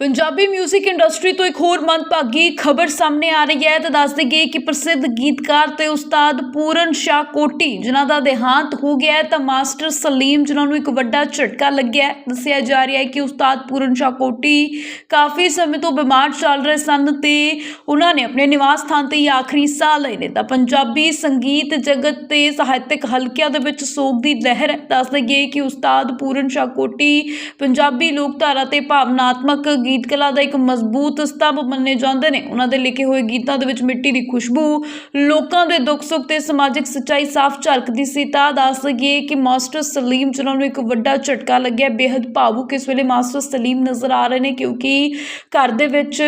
Punjabi 뮤직 industry ਤੋਂ ਇੱਕ ਹੋਰ ਮੰਦਭਾਗੀ ਖਬਰ ਸਾਹਮਣੇ ਆ ਰਹੀ ਹੈ ਤਾਂ ਦੱਸ ਦੇਈਏ ਕਿ ਪ੍ਰਸਿੱਧ ਗੀਤਕਾਰ ਤੇ ਉਸਤਾਦ ਪੂਰਨ ਸ਼ਾਹ ਕੋਟੀ, ਜਿਨ੍ਹਾਂ ਦਾ ਦੇਹਾਂਤ ਹੋ ਗਿਆ ਹੈ, ਤਾਂ ਮਾਸਟਰ ਸਲੀਮ, ਜਿਨ੍ਹਾਂ ਨੂੰ ਇੱਕ ਵੱਡਾ ਝਟਕਾ ਲੱਗਿਆ ਹੈ, ਦੱਸਿਆ ਜਾ ਰਿਹਾ ਹੈ ਕਿ ਉਸਤਾਦ ਪੂਰਨ ਸ਼ਾਹ ਕੋਟੀ ਕਾਫੀ ਸਮੇਂ ਤੋਂ ਬਿਮਾਰ ਚੱਲ ਰਹੇ ਸਨ ਤੇ ਉਹਨਾਂ ਨੇ ਆਪਣੇ ਨਿਵਾਸ ਸਥਾਨ ਤੇ ਹੀ ਆਖਰੀ ਸਾਹ ਲਏ ਨੇ। ਤਾਂ ਪੰਜਾਬੀ ਸੰਗੀਤ ਜਗਤ ਤੇ ਸਾਹਿਤਕ ਹਲਕਿਆਂ ਦੇ ਵਿੱਚ ਸੋਗ ਦੀ ਲਹਿਰ ਹੈ। ਦੱਸ ਦੇਈਏ ਕਿ ਉਸਤਾਦ ਪੂਰਨ ਸ਼ਾਹ ਕੋਟੀ ਪੰਜਾਬੀ ਲੋਕਧਾਰਾ ਤੇ ਭਾਵਨਾਤਮਕ ਗੀਤ ਕਲਾ ਦਾ ਇੱਕ ਮਜ਼ਬੂਤ ਸਤੰਭ ਮੰਨੇ ਜਾਂਦੇ ਨੇ। ਉਹਨਾਂ ਦੇ ਲਿਖੇ ਹੋਏ ਗੀਤਾਂ ਦੇ ਵਿੱਚ ਮਿੱਟੀ ਦੀ ਖੁਸ਼ਬੂ, ਲੋਕਾਂ ਦੇ ਦੁੱਖ ਸੁੱਖ ਤੇ ਸਮਾਜਿਕ ਸੱਚਾਈ ਸਾਫ਼ ਝਲਕਦੀ ਸੀ। ਤਾਂ ਦੱਸ ਦਈਏ ਕਿ ਮਾਸਟਰ ਸਲੀਮ ਜਿਨ੍ਹਾਂ ਨੂੰ ਇੱਕ ਵੱਡਾ ਝਟਕਾ ਲੱਗਿਆ। ਬੇहद ਭਾਵੁਕ ਇਸ ਵੇਲੇ ਮਾਸਟਰ ਸਲੀਮ ਨਜ਼ਰ ਆ ਰਹੇ ਨੇ ਕਿਉਂਕਿ ਘਰ ਦੇ ਵਿੱਚ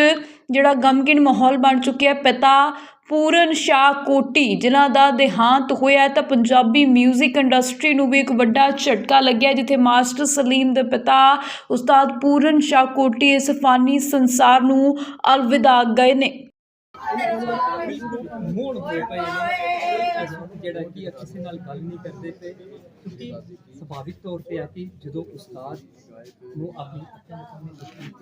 ਜਿਹੜਾ ਗਮਗੀਨ ਮਾਹੌਲ ਬਣ ਚੁੱਕਿਆ ਪਿਤਾ ਪੂਰਨ ਸ਼ਾਹ ਕੋਟੀ, ਜਿਨ੍ਹਾਂ ਦਾ ਦੇਹਾਂਤ ਹੋਇਆ ਤਾਂ ਪੰਜਾਬੀ 뮤직 ਇੰਡਸਟਰੀ ਨੂੰ ਵੀ ਇੱਕ ਵੱਡਾ ਝਟਕਾ ਲੱਗਿਆ ਜਿੱਥੇ ਮਾਸਟਰ ਸਲੀਮ ਦੇ ਪਿਤਾ ਉਸਤਾਦ ਪੂਰਨ ਸ਼ਾਹ ਕੋਟੀ ਇਸ ਫਾਨੀ ਸੰਸਾਰ ਨੂੰ ਅਲਵਿਦਾ ਗਏ ਨੇ। ਮੋੜ ਹੋਏ ਪਏ ਨੇ। ਜਿਹੜਾ ਕਿ ਕਿਸੇ ਨਾਲ ਗੱਲ ਨਹੀਂ ਕਰਦੇ ਪਏ। ਕਿਉਂਕਿ ਸੁਭਾਵਿਕ ਤੌਰ ਤੇ ਆ ਕਿ ਜਦੋਂ ਉਸਤਾਦ ਨੂੰ ਆਪਣੀ ਅੱਖਾਂ ਦੇ ਸਾਹਮਣੇ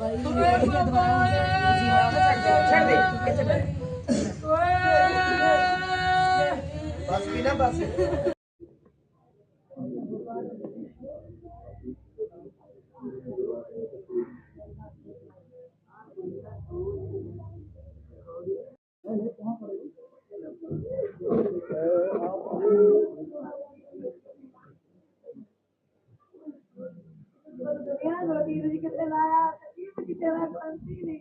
ਗੱਲ ਹੁਣੇ ਮੇਰੀ ਦੁਨੀਆ ਰੋਟੀ ਰੁਜੀ ਕਿਤੇ ਲਾਇਆ ਤੇ ਕੀ ਕਿਤੇ ਨਾ ਕੰਸੀ ਨਹੀਂ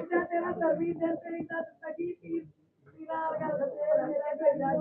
ਇੱਦਾਂ ਤੇਰਾ ਸਰਵੀ ਦੇ ਤੇਰੀ ਦਾ ਤਕੀ ਪੀ ਪੀਰਾ ਵਰਗਾ ਸੱਤੇ ਮੇਰਾ ਭੇਜਾ